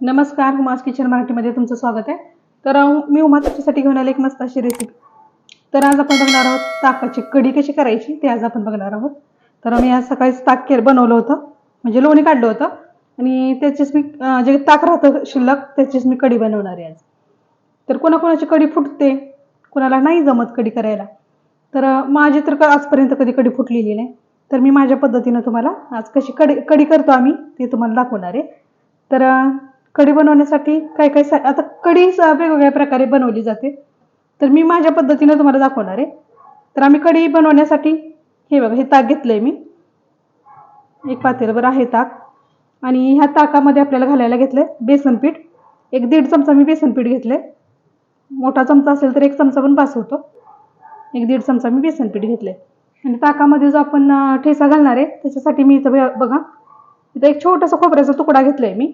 नमस्कार hummus kitchen मराठीमध्ये तुमचं स्वागत आहे. तर मी उमा तुमच्यासाठी घेऊन आले एक मस्त अशी रेसिपी तर आज आपण बघणार आहोत ताकाची कढी कशी करायची ते आज आपण बघणार आहोत. तर मी आज सकाळीच ताक केलं बनवलं होतं म्हणजे लोणी काढलं होतं. आणि त्याचीच मी जे ताक राहतं शिल्लक त्याचीच मी कढी बनवणार आहे आज. तर कोणाकोणाची कढी फुटते कोणाला नाही जमत कढी करायला. तर माझी तर क- आजपर्यंत कधी कढी फुटलेली नाही. तर मी माझ्या पद्धतीनं तुम्हाला आज कशी कढी कढी करतो आम्ही ते तुम्हाला दाखवणार आहे. तर कढी बनवण्यासाठी काय काय सा आता कढी स- वेगवेगळ्या प्रकारे बनवली जाते. तर मी माझ्या पद्धतीनं तुम्हाला दाखवणार आहे. तर आम्ही कढी बनवण्यासाठी हे बघा हे ताक घेतलं आहे मी. एक पातेलभर आहे ताक. आणि ह्या ताकामध्ये आपल्याला घालायला घेतलंय बेसन पीठ. एक दीड चमचा मी बेसन पीठ आहे मोठा चमचा असेल तर एक चमचा पण पास होतो एक दीड चमचा मी बेसन पीठ आहे आणि ताकामध्ये जो आपण ठेसा ठेचा घालणार आहे त्याच्यासाठी मी इथं बघा इथं एक छोटासा खोबऱ्याचा तुकडा घेतलाय मी.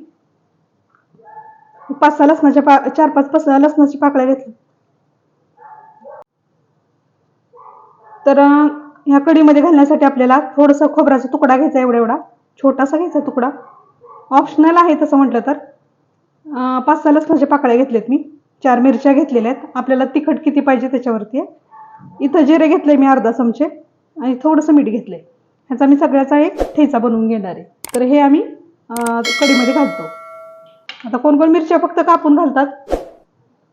पाच सहा लसणाच्या पा चार पाच पाच सहा लसणाची पाकळ्या घेतल्या. तर ह्या कढीमध्ये घालण्यासाठी आपल्याला थोडंसं खोबऱ्याचा तुकडा घ्यायचा एवढा एवढा छोटासा घ्यायचा तुकडा. ऑप्शनल आहे तसं म्हटलं तर. पाच सहा लसणाच्या पाकळ्या घेतल्यात मी. चार मिरच्या घेतलेल्या आहेत. आपल्याला तिखट किती पाहिजे त्याच्यावरती आहे. इथं जिरे घेतले मी अर्धा चमचे. आणि थोडंसं मीठ घेतलं आहे ह्याचा मी सगळ्याचा एक ठेचा बनवून घेणार आहे. तर हे आम्ही कडीमध्ये कढीमध्ये घालतो. आता कोण कोण मिरच्या फक्त कापून घालतात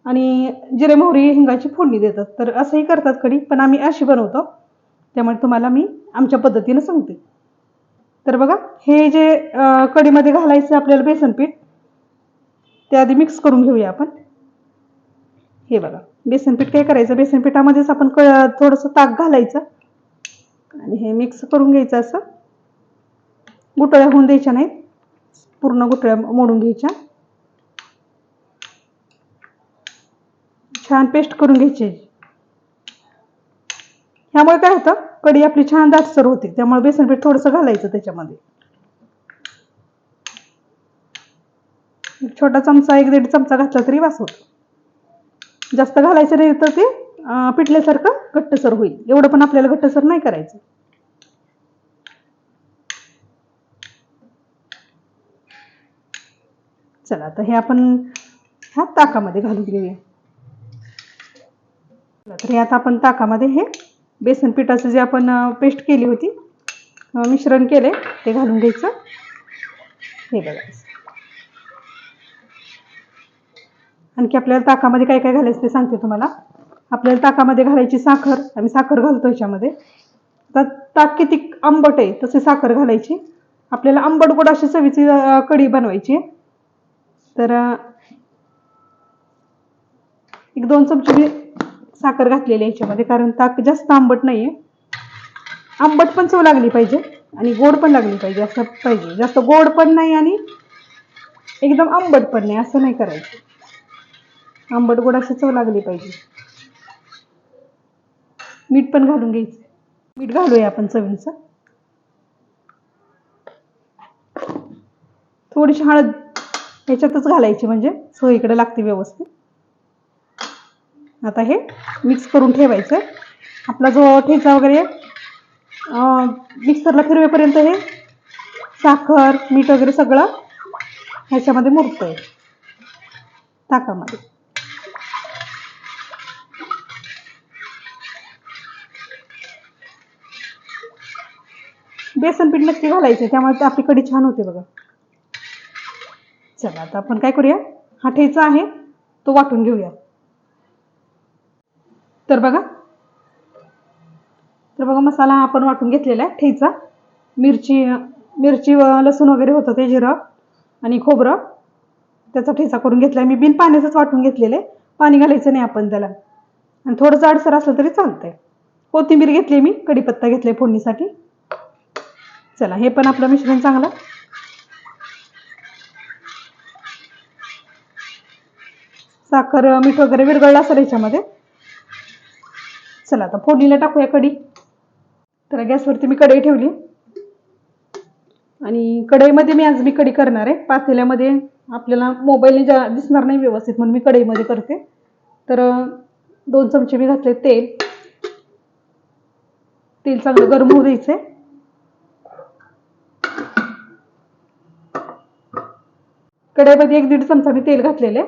आणि जिरे मोहरी हिंगाची फोडणी देतात. तर असंही करतात कढी पण आम्ही अशी बनवतो त्यामुळे तुम्हाला मी आमच्या पद्धतीनं सांगते. तर बघा हे जे कढीमध्ये घालायचं आपल्याला बेसन पीठ ते आधी मिक्स करून घेऊया आपण. हे बघा बेसन पीठ काय करायचं? बेसन पिठामध्येच आपण क थोडंसं ताक घालायचं आणि हे मिक्स करून घ्यायचं असं. गुटळ्या होऊन द्यायच्या नाहीत. पूर्ण गुटळ्या मोडून घ्यायच्या. छान पेस्ट करून घ्यायची. ह्यामुळे काय होतं? कढी आपली छान दाटसर होते. त्यामुळे बेसन पीठ थोडंसं घालायचं त्याच्यामध्ये. एक छोटा चमचा एक दीड चमचा घातला तरी वास होतो. जास्त घालायचं नाही तर ते पिठल्यासारखं घट्टसर होईल. एवढं पण आपल्याला घट्टसर नाही करायचं. चला आता हे आपण ह्या ताकामध्ये घालून घेऊया. तर हे आता आपण ताकामध्ये हे बेसन पिठाचं जे आपण पेस्ट केली होती मिश्रण केले ते घालून घ्यायचं. हे बघायचं आणखी आपल्याला ताकामध्ये काय काय घालायचं ते सांगते तुम्हाला. आपल्याला ताकामध्ये घालायची साखर आम्ही साखर घालतो ह्याच्यामध्ये आता ताक किती आंबट आहे तसे साखर घालायची. आपल्याला आंबट गोड अशी चवीची कढी बनवायची. आहे. तर एक दोन चमचे साखर घातलेली याच्यामध्ये कारण ताक जास्त आंबट नाही आहे आंबट पण चव लागली पाहिजे आणि गोड पण लागली पाहिजे असं पाहिजे. जास्त गोड पण नाही आणि एकदम आंबट पण नाही असं नाही करायचं. आंबट गोड अशी चव लागली पाहिजे. मीठ पण घालून घ्यायचं. मीठ घालूया आपण चवींचं थोडीशी हळद ह्याच्यातच घालायची म्हणजे सोयीकडे लागते व्यवस्थित. आता हे मिक्स करून ठेवायचं. आपला जो ठेचा वगैरे मिक्सरला फिरवेपर्यंत हे साखर मीठ वगैरे सगळं ह्याच्यामध्ये मुरतंय. ताकामध्ये. बेसन पीठ नक्की घालायचं त्यामुळे आपली कढी छान होते बघा. चला आता आपण काय करूया? हा ठेचा आहे तो वाटून घेऊया. तर बघा. तर बघा मसाला आपण वाटून घेतलेला आहे ठेचा. मिरची मिरची व लसूण वगैरे होतं ते जिरं आणि खोबरं. त्याचा ठेचा करून घेतला आहे मी बिन पाण्याचंच वाटून घेतलेलं आहे. पाणी घालायचं नाही आपण त्याला. आणि थोडं जाडसर असलं तरी चालतंय. कोथिंबीर घेतली मी कढीपत्ता घेतलाय फोडणीसाठी. चला हे पण आपलं मिश्रण चांगलं. साखर मीठ वगैरे विरघळलं असेल याच्यामध्ये. चला आता फोडणीला टाकूया कढी. तर गॅसवरती मी कढई ठेवली. आणि कढईमध्ये मी आज मी कढी करणार आहे. पातेल्यामध्ये आपल्याला मोबाईलने ज्या दिसणार नाही व्यवस्थित म्हणून मी कढईमध्ये करते. तर दोन चमचे मी घातले तेल. तेल चांगलं गरम होऊ द्यायचंय. कढईमध्ये एक दीड चमचा मी तेल घातलेले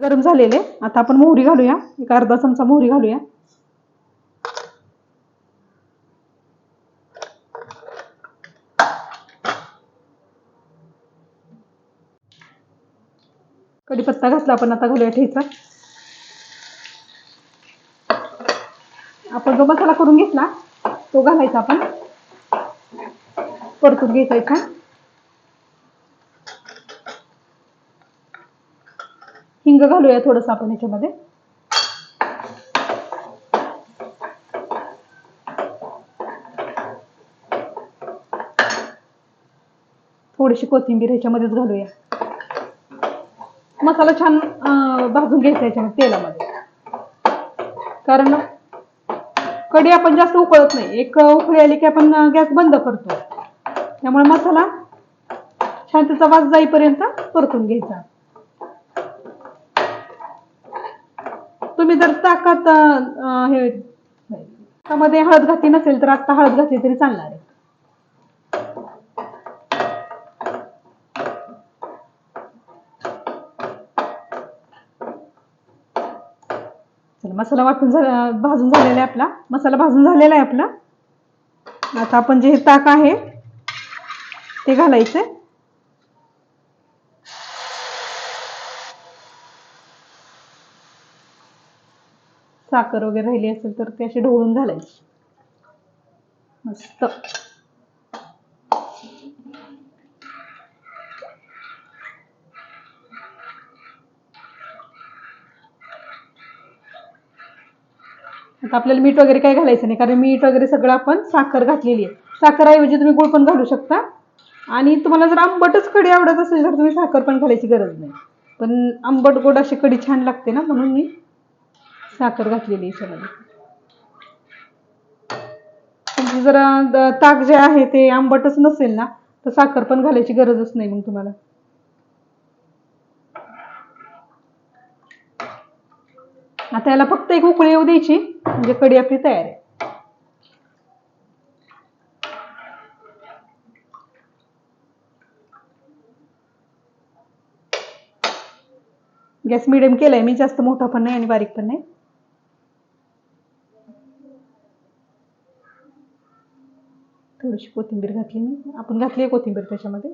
गरम झालेले. आता आपण मोहरी घालूया. एक अर्धा चमचा मोहरी घालूया. कढीपत्ता घातला आपण आता घालूया ठेचा. आपण जो मसाला करून घेतला तो घालायचा आपण. परतून घ्यायचा हिंग घालूया थोडस आपण याच्यामध्ये. थोडीशी कोथिंबीर ह्याच्यामध्येच घालूया. मसाला छान भाजून घ्यायचा याच्यामध्ये तेलामध्ये. कारण कढी आपण जास्त उकळत नाही. एक उकळी आली की आपण गॅस बंद करतो. त्यामुळे मसाला छान त्याचा वास जाईपर्यंत परतून घ्यायचा. तुम्ही जर ताकात अं, हे त्यामध्ये हळद घातली नसेल तर आता हळद घातली तरी चालणार आहे. चला मसाला वाटून झाला भाजून झालेला आहे आपला. मसाला भाजून झालेला आहे आपला. आता आपण जे हे ताक आहे ते घालायचंय. साखर वगैरे राहिली असेल तर ते असे ढवळून घालायचे. मस्त. आता आपल्याला मीठ वगैरे काही घालायचं नाही कारण मीठ वगैरे सगळं आपण साखर घातलेली आहे. साखरऐवजी तुम्ही गुळ पण घालू शकता. आणि तुम्हाला जर आंबटच कढी आवडत असेल तर तुम्ही साखर पण घालायची गरज नाही. पण आंबट गोड अशी कढी छान लागते ना म्हणून मी साखर घातलेली याच्यामध्ये तुमचं ताक जे आहे ते आंबटच नसेल ना तर साखर पण घालायची गरजच नाही मग तुम्हाला. आता याला फक्त एक उकळी येऊ द्यायची म्हणजे कढी आपली तयार आहे. गॅस मिडियम केलाय मी जास्त मोठा पण नाही आणि बारीक पण नाही. थोडीशी कोथिंबीर घातली मी. आपण घातली आहे कोथिंबीर त्याच्यामध्ये.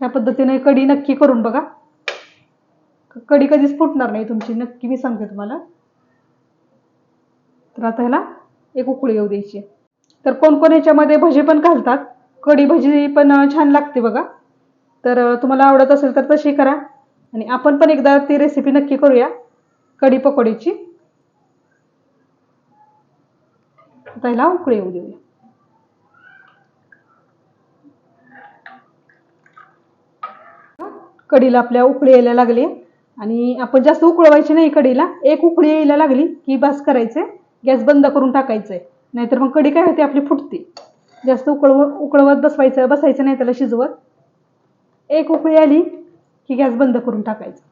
या पद्धतीने कढी नक्की करून बघा. कढी कधीच फुटणार नाही तुमची नक्की मी सांगते तुम्हाला. तर आता ह्याला एक उकळी येऊ द्यायची. तर कोण कोण ह्याच्यामध्ये भजी पण घालतात. कढी भजी पण छान लागते बघा. तर तुम्हाला आवडत असेल तर तशी करा. आणि आपण पण एकदा ती रेसिपी नक्की करूया. कढी पकोडीची. आता ह्याला उकळी येऊ देऊया. कडीला आपल्या उकळी यायला लागली. आणि आपण जास्त उकळवायची नाही कडीला. एक उकळी यायला लागली की बस करायचे गॅस बंद करून टाकायचंय. नाहीतर मग कडी काय होते? आपली फुटते. जास्त उकळव उकळवत बसवायचं बसायचं नाही त्याला शिजवत. एक उकळी आली की गॅस बंद करून टाकायचं.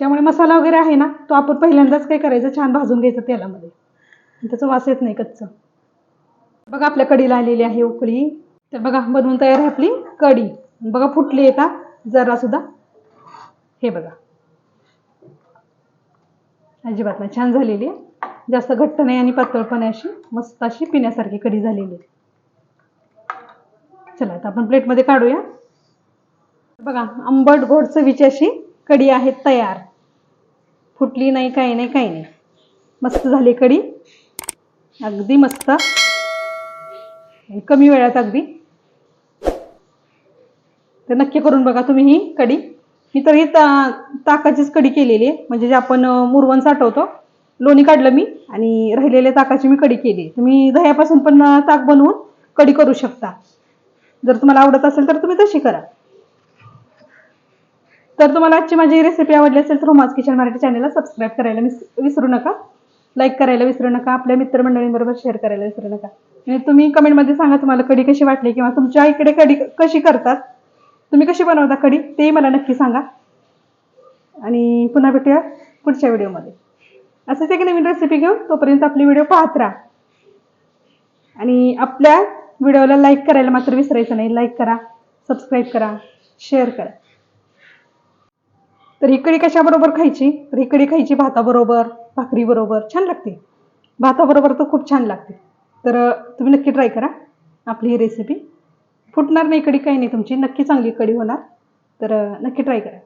त्यामुळे मसाला वगैरे आहे ना तो आपण पहिल्यांदाच काय करायचं? छान भाजून घ्यायचं तेलामध्ये. त्याचं त्याचा वास येत नाही कच्चं. बघा आपल्या कढीला आलेली आहे उकळी. तर बघा बनवून तयार आहे आपली कढी. बघा फुटली आहे का? जरा सुद्धा हे बघा. अजिबात नाही छान झालेली आहे. जास्त घट्ट नाही आणि पातळ पण अशी. मस्त अशी पिण्यासारखी कढी झालेली आहे. चला आता आपण प्लेटमध्ये काढूया. बघा आंबट गोड चवीची अशी कढी आहे तयार. फुटली नाही काही नाही काही नाही. मस्त झाली कढी. अगदी मस्त. कमी वेळात अगदी. तर नक्की करून बघा तुम्ही ही कढी. मी तर ही ता ताकाचीच कढी केलेली आहे. म्हणजे जे आपण मुरवण साठवतो लोणी काढलं मी आणि राहिलेल्या ताकाची मी कढी केली तुम्ही दह्यापासून पण ताक बनवून कढी करू शकता. जर तुम्हाला आवडत असेल तर तुम्ही तशी करा. तर तुम्हाला आजची माझी रेसिपी आवडली असेल तर होमाज किचन मराठी चॅनलला सबस्क्राईब करायला विस- विसरू नका. लाईक करायला विसरू नका. आपल्या मित्रमंडळींबरोबर शेअर करायला विसरू नका. आणि तुम्ही कमेंटमध्ये सांगा तुम्हाला कढी कशी वाटली किंवा तुमच्या इकडे कढी कशी करतात. तुम्ही कशी बनवता कढी तेही मला नक्की सांगा. आणि पुन्हा भेटूया पुढच्या व्हिडिओमध्ये असंच एक नवीन रेसिपी घेऊन तोपर्यंत आपली व्हिडिओ पाहत राहा. आणि आपल्या व्हिडिओला लाईक करायला मात्र विसरायचं नाही. लाईक करा सबस्क्राईब करा शेअर करा. तर ही कशाबरोबर खायची? तर ही खायची भाताबरोबर भाकरीबरोबर. छान लागते. भाताबरोबर तर खूप छान लागते. तर तुम्ही नक्की ट्राय करा आपली ही रेसिपी फुटणार नाही कडी काही नाही. तुमची नक्की चांगली कडी होणार. तर नक्की ट्राय करा.